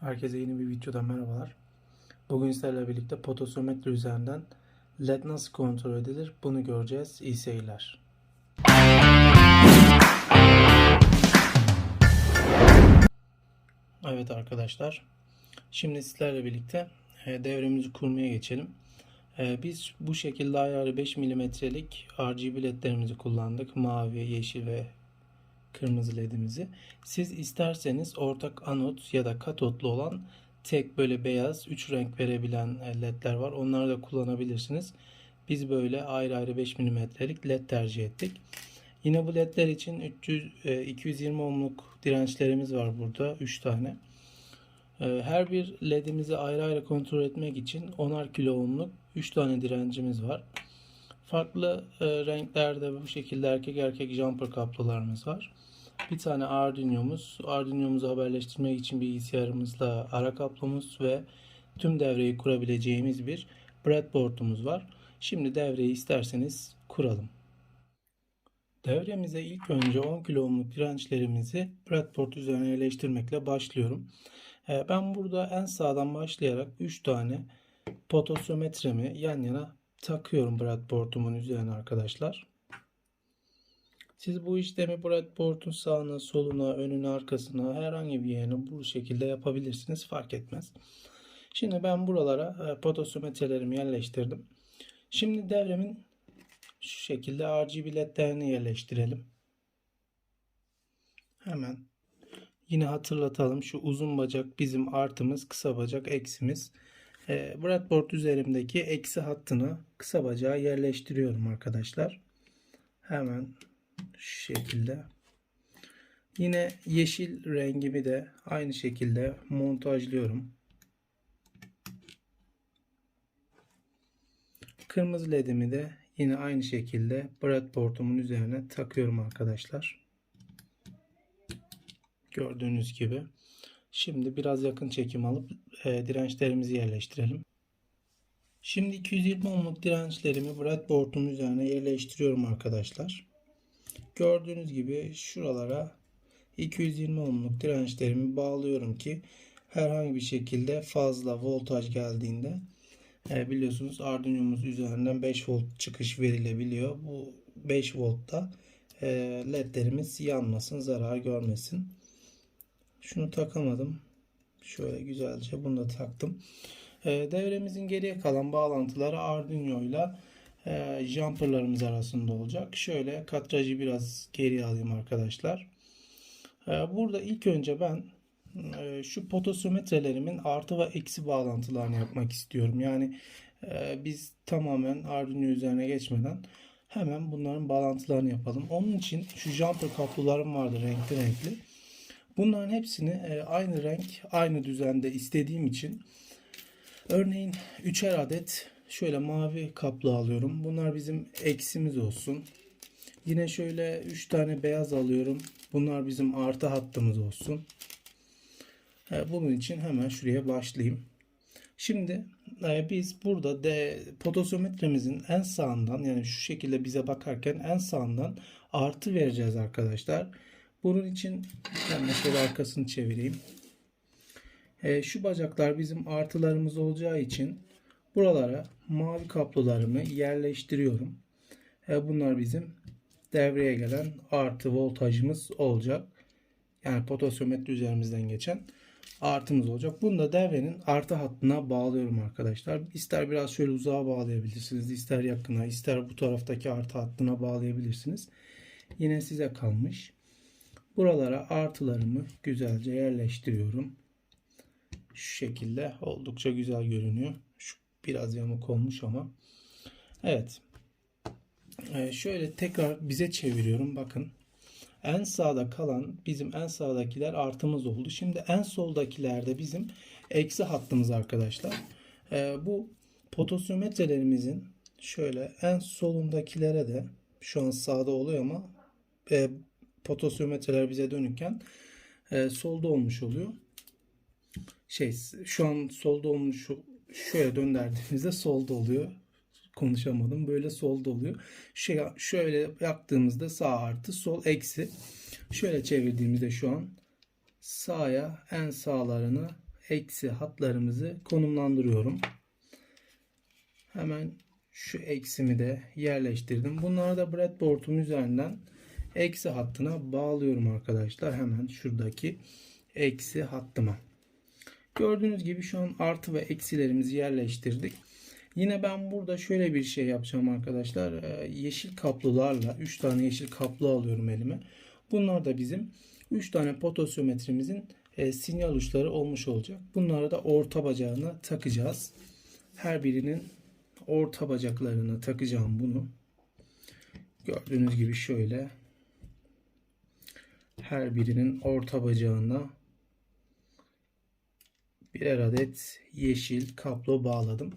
Herkese yeni bir videodan merhabalar. Bugün sizlerle birlikte potosometre üzerinden led nasıl kontrol edilir bunu göreceğiz. İyi seyirler. Evet arkadaşlar. Şimdi sizlerle birlikte e, devremizi kurmaya geçelim. E, Biz bu şekilde ayrı 5 milimetrelik RGB ledlerimizi kullandık. Mavi, yeşil ve kırmızı ledimizi. Siz isterseniz ortak anot ya da katotlu olan tek böyle beyaz 3 renk verebilen e, ledler var. Onları da kullanabilirsiniz. Biz böyle ayrı ayrı 5 milimetrelik led tercih ettik. Yine bu ledler için 300 e, 220 ohmluk dirençlerimiz var burada 3 tane. E, Her bir ledimizi ayrı ayrı kontrol etmek için 10'ar kilo ohmluk 3 tane direncimiz var. Farklı e, renklerde bu şekilde erkek erkek jumper kablolarımız var. Bir tane Arduino'muz. Arduino'muzu haberleştirmek için bilgisayarımızla ara kablomuz ve tüm devreyi kurabileceğimiz bir breadboard'umuz var. Şimdi devreyi isterseniz kuralım. Devremize ilk önce 10 kilo ohmluk dirençlerimizi breadboard üzerine yerleştirmekle başlıyorum. E, Ben burada en sağdan başlayarak 3 tane potosiometremi yan yana takıyorum breadboard'umun üzerine arkadaşlar. Siz bu işlemi breadboard'un sağına, soluna, önüne, arkasına herhangi bir yerine bu şekilde yapabilirsiniz. Fark etmez. Şimdi ben buralara e, potosiometrelerimi yerleştirdim. Şimdi devremin şu şekilde RGB ledlerini yerleştirelim. Hemen yine hatırlatalım. Şu uzun bacak bizim artımız, kısa bacak eksimiz. E, breadboard üzerimdeki eksi hattını kısa bacağa yerleştiriyorum arkadaşlar. Hemen şu şekilde. Yine yeşil rengimi de aynı şekilde montajlıyorum. Kırmızı ledimi de yine aynı şekilde breadboard'umun üzerine takıyorum arkadaşlar. Gördüğünüz gibi. Şimdi biraz yakın çekim alıp e, dirençlerimizi yerleştirelim. Şimdi 220 ohmluk dirençlerimi breadboard'um üzerine yerleştiriyorum arkadaşlar. Gördüğünüz gibi şuralara 220 ohmluk dirençlerimi bağlıyorum ki herhangi bir şekilde fazla voltaj geldiğinde e, biliyorsunuz Arduino'muz üzerinden 5 volt çıkış verilebiliyor. Bu 5 voltta e, ledlerimiz yanmasın, zarar görmesin. Şunu takamadım. Şöyle güzelce bunu da taktım. E, devremizin geriye kalan bağlantıları Arduino ile e, jumperlarımız arasında olacak. Şöyle katracı biraz geriye alayım arkadaşlar. E, burada ilk önce ben e, şu potosiometrelerimin artı ve eksi bağlantılarını yapmak istiyorum. Yani e, biz tamamen Arduino üzerine geçmeden hemen bunların bağlantılarını yapalım. Onun için şu jumper kablolarım vardı renkli renkli. Bunların hepsini e, aynı renk, aynı düzende istediğim için örneğin 3'er adet şöyle mavi kaplı alıyorum. Bunlar bizim eksimiz olsun. Yine şöyle 3 tane beyaz alıyorum. Bunlar bizim artı hattımız olsun. Bunun için hemen şuraya başlayayım. Şimdi e, biz burada de potosiometremizin en sağından yani şu şekilde bize bakarken en sağından artı vereceğiz arkadaşlar. Bunun için ben şöyle arkasını çevireyim. E, şu bacaklar bizim artılarımız olacağı için buralara mavi kablolarımı yerleştiriyorum. Bunlar bizim devreye gelen artı voltajımız olacak. Yani potosiometre üzerimizden geçen artımız olacak. Bunu da devrenin artı hattına bağlıyorum arkadaşlar. İster biraz şöyle uzağa bağlayabilirsiniz. ister yakına, ister bu taraftaki artı hattına bağlayabilirsiniz. Yine size kalmış. Buralara artılarımı güzelce yerleştiriyorum. Şu şekilde oldukça güzel görünüyor. Şu biraz yamuk olmuş ama. Evet. Ee, şöyle tekrar bize çeviriyorum. Bakın. En sağda kalan bizim en sağdakiler artımız oldu. Şimdi en soldakilerde bizim eksi hattımız arkadaşlar. Ee, bu potosiometrelerimizin şöyle en solundakilere de şu an sağda oluyor ama e, potosiometreler bize dönükken e, solda olmuş oluyor. Şey şu an solda olmuş şöyle döndürdüğümüzde solda oluyor. Konuşamadım. Böyle solda oluyor. Şey, şöyle yaptığımızda sağ artı sol eksi. Şöyle çevirdiğimizde şu an sağa en sağlarını eksi hatlarımızı konumlandırıyorum. Hemen şu eksimi de yerleştirdim. Bunları da breadboard'um üzerinden eksi hattına bağlıyorum arkadaşlar. Hemen şuradaki eksi hattıma. Gördüğünüz gibi şu an artı ve eksilerimizi yerleştirdik. Yine ben burada şöyle bir şey yapacağım arkadaşlar. Ee, yeşil kaplularla 3 tane yeşil kaplu alıyorum elime. Bunlar da bizim 3 tane potasyometrimizin e, sinyal uçları olmuş olacak. Bunları da orta bacağına takacağız. Her birinin orta bacaklarına takacağım bunu. Gördüğünüz gibi şöyle her birinin orta bacağına birer adet yeşil kablo bağladım.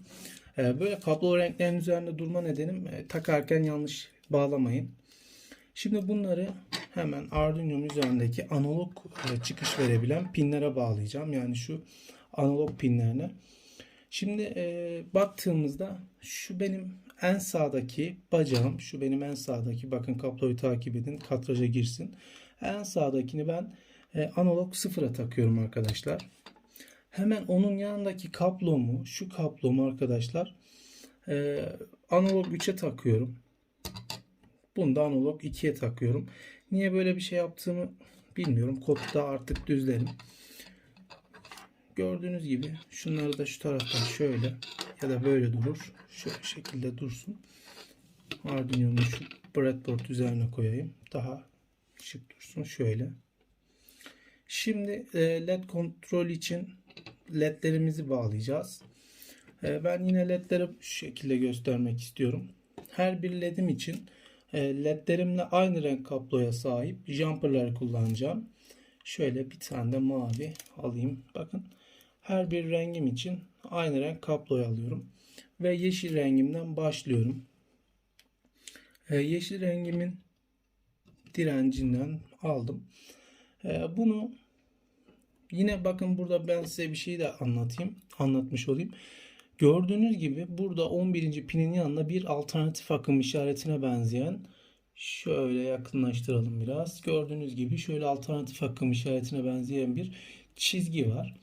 Ee, böyle kablo renklerin üzerinde durma nedenim e, takarken yanlış bağlamayın. Şimdi bunları hemen Arduino'm üzerindeki analog e, çıkış verebilen pinlere bağlayacağım. Yani şu analog pinlerine. Şimdi e, baktığımızda şu benim en sağdaki bacağım. Şu benim en sağdaki. Bakın kabloyu takip edin. Katraja girsin. En sağdakini ben e, analog sıfıra takıyorum arkadaşlar. Hemen onun yanındaki kablomu, şu kablomu arkadaşlar e, analog 3'e takıyorum. Bunu da analog 2'ye takıyorum. Niye böyle bir şey yaptığımı bilmiyorum. Kodda artık düzlerim. Gördüğünüz gibi şunları da şu taraftan şöyle ya da böyle durur. Şu şekilde dursun. Arduino'mu şu breadboard üzerine koyayım. Daha şık dursun. Şöyle. Şimdi e, led kontrol için ledlerimizi bağlayacağız. E, ben yine ledleri şu şekilde göstermek istiyorum. Her bir ledim için e, ledlerimle aynı renk kabloya sahip jumperları kullanacağım. Şöyle bir tane de mavi alayım. Bakın her bir rengim için aynı renk kabloyu alıyorum. Ve yeşil rengimden başlıyorum. Yeşil rengimin direncinden aldım. Bunu Yine bakın burada ben size bir şey de anlatayım. Anlatmış olayım. Gördüğünüz gibi burada 11. pinin yanında bir alternatif akım işaretine benzeyen şöyle yakınlaştıralım biraz. Gördüğünüz gibi şöyle alternatif akım işaretine benzeyen bir çizgi var.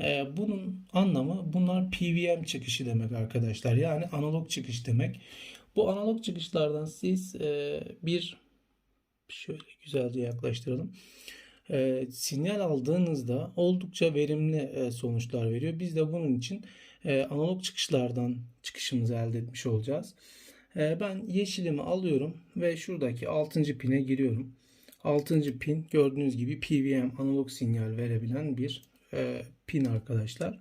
Ee, bunun anlamı bunlar PWM çıkışı demek arkadaşlar. Yani analog çıkış demek. Bu analog çıkışlardan siz e, bir şöyle güzelce yaklaştıralım e, sinyal aldığınızda oldukça verimli e, sonuçlar veriyor. Biz de bunun için e, analog çıkışlardan çıkışımızı elde etmiş olacağız. E, ben yeşilimi alıyorum ve şuradaki 6. pine giriyorum. 6. pin gördüğünüz gibi PWM analog sinyal verebilen bir e, pin arkadaşlar.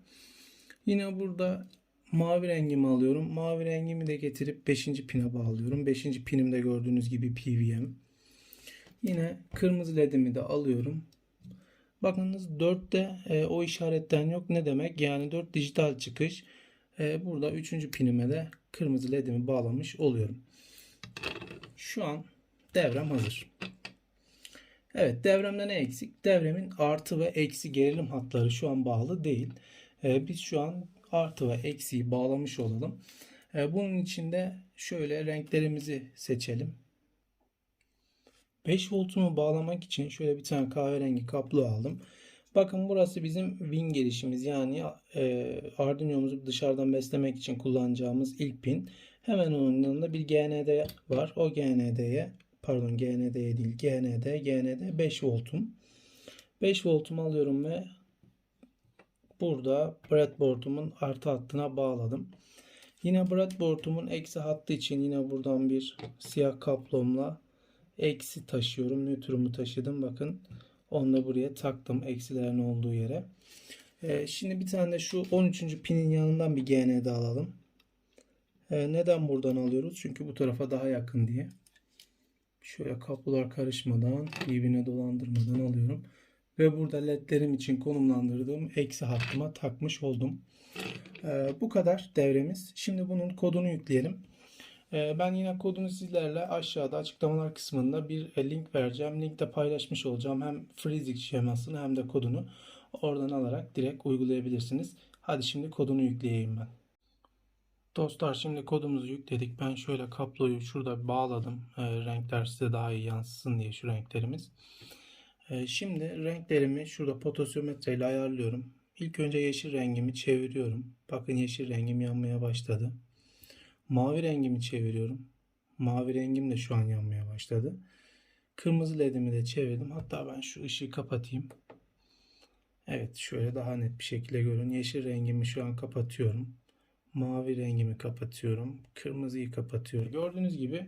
Yine burada mavi rengimi alıyorum. Mavi rengimi de getirip 5. pine bağlıyorum. 5. pinimde gördüğünüz gibi PWM. Yine kırmızı ledimi de alıyorum. Bakınız 4'te e, o işaretten yok. Ne demek? Yani 4 dijital çıkış. E, burada 3. pinime de kırmızı ledimi bağlamış oluyorum. Şu an devrem hazır. Evet devremde ne eksik? Devremin artı ve eksi gerilim hatları şu an bağlı değil. E, biz şu an artı ve eksiyi bağlamış olalım. E, bunun için de şöyle renklerimizi seçelim. 5 voltumu bağlamak için şöyle bir tane kahverengi kablo aldım. Bakın burası bizim win gelişimiz yani e, Arduino'muzu dışarıdan beslemek için kullanacağımız ilk pin. Hemen onun yanında bir GND var. O GND'ye pardon GND'ye değil GND GND 5 voltum. 5 voltumu alıyorum ve burada breadboard'umun artı hattına bağladım. Yine breadboard'umun eksi hattı için yine buradan bir siyah kaplomla eksi taşıyorum. Nötrümü taşıdım. Bakın onu da buraya taktım. Eksilerin olduğu yere. Ee, şimdi bir tane de şu 13. pinin yanından bir GND alalım. Ee, neden buradan alıyoruz? Çünkü bu tarafa daha yakın diye. Şöyle kapılar karışmadan, birbirine dolandırmadan alıyorum. Ve burada ledlerim için konumlandırdığım eksi hattıma takmış oldum. Ee, bu kadar devremiz. Şimdi bunun kodunu yükleyelim. Ee, ben yine kodunu sizlerle aşağıda açıklamalar kısmında bir e, link vereceğim. Linkte paylaşmış olacağım. Hem freezing şemasını hem de kodunu oradan alarak direkt uygulayabilirsiniz. Hadi şimdi kodunu yükleyeyim ben. Dostlar şimdi kodumuzu yükledik. Ben şöyle kabloyu şurada bağladım. E, renkler size daha iyi yansısın diye şu renklerimiz. E, şimdi renklerimi şurada potasyometre ile ayarlıyorum. İlk önce yeşil rengimi çeviriyorum. Bakın yeşil rengim yanmaya başladı. Mavi rengimi çeviriyorum. Mavi rengim de şu an yanmaya başladı. Kırmızı ledimi de çevirdim. Hatta ben şu ışığı kapatayım. Evet şöyle daha net bir şekilde görün. Yeşil rengimi şu an kapatıyorum. Mavi rengimi kapatıyorum. Kırmızıyı kapatıyorum. Gördüğünüz gibi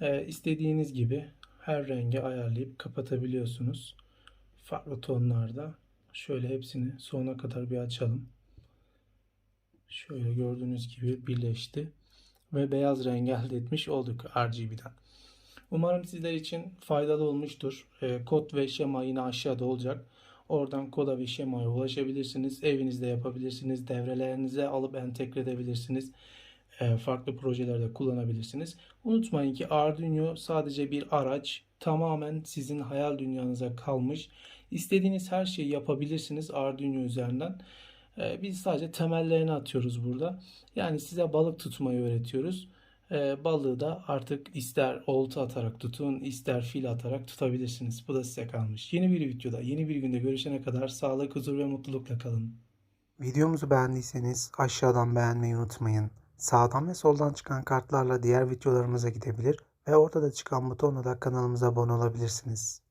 e, istediğiniz gibi her rengi ayarlayıp kapatabiliyorsunuz. Farklı tonlarda. Şöyle hepsini sona kadar bir açalım. Şöyle gördüğünüz gibi birleşti. Ve beyaz rengi elde etmiş olduk RGB'den. Umarım sizler için faydalı olmuştur. E, kod ve şema yine aşağıda olacak. Oradan koda ve şemaya ulaşabilirsiniz. Evinizde yapabilirsiniz. Devrelerinize alıp entegre edebilirsiniz. E, farklı projelerde kullanabilirsiniz. Unutmayın ki Arduino sadece bir araç. Tamamen sizin hayal dünyanıza kalmış. İstediğiniz her şeyi yapabilirsiniz Arduino üzerinden. E, biz sadece temellerini atıyoruz burada. Yani size balık tutmayı öğretiyoruz. E, balığı da artık ister olta atarak tutun, ister fil atarak tutabilirsiniz. Bu da size kalmış. Yeni bir videoda, yeni bir günde görüşene kadar sağlık, huzur ve mutlulukla kalın. Videomuzu beğendiyseniz aşağıdan beğenmeyi unutmayın. Sağdan ve soldan çıkan kartlarla diğer videolarımıza gidebilir ve ortada çıkan butonla da kanalımıza abone olabilirsiniz.